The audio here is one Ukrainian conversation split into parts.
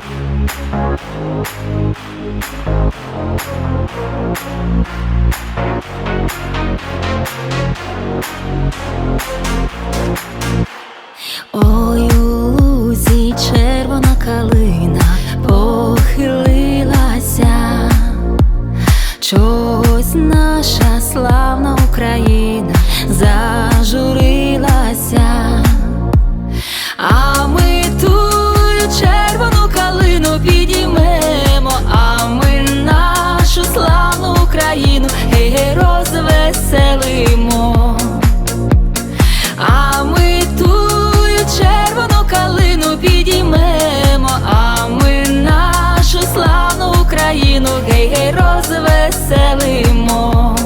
Thank Розвеселимо. А ми тую червону калину підіймемо, а ми нашу славну Україну гей-гей розвеселимо.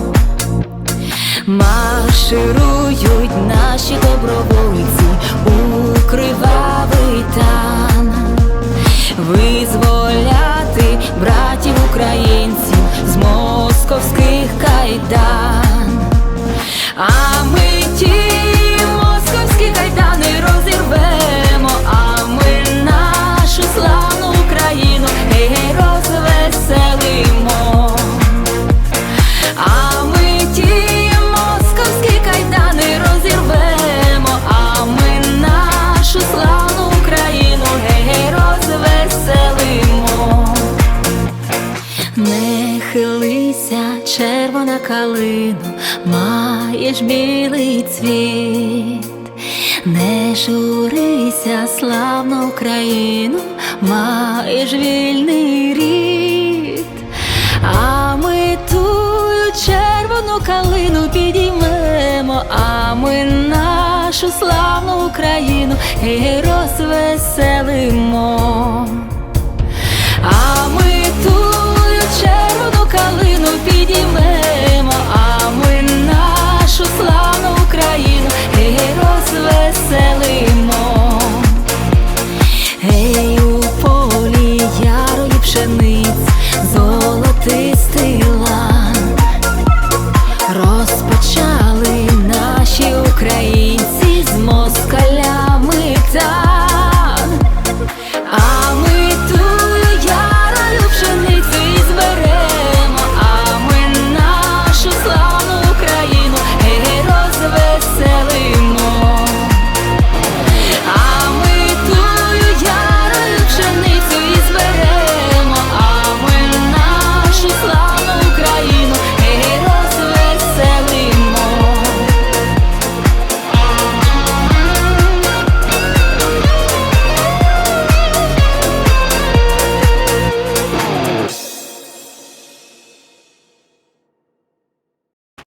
Марширують наші добровольці у Не хилися, червона калину, маєш білий цвіт, не журися, славну Україну, маєш вільний рід, а ми тую червону калину підіймемо, а ми нашу славну Україну гей розвеселимо.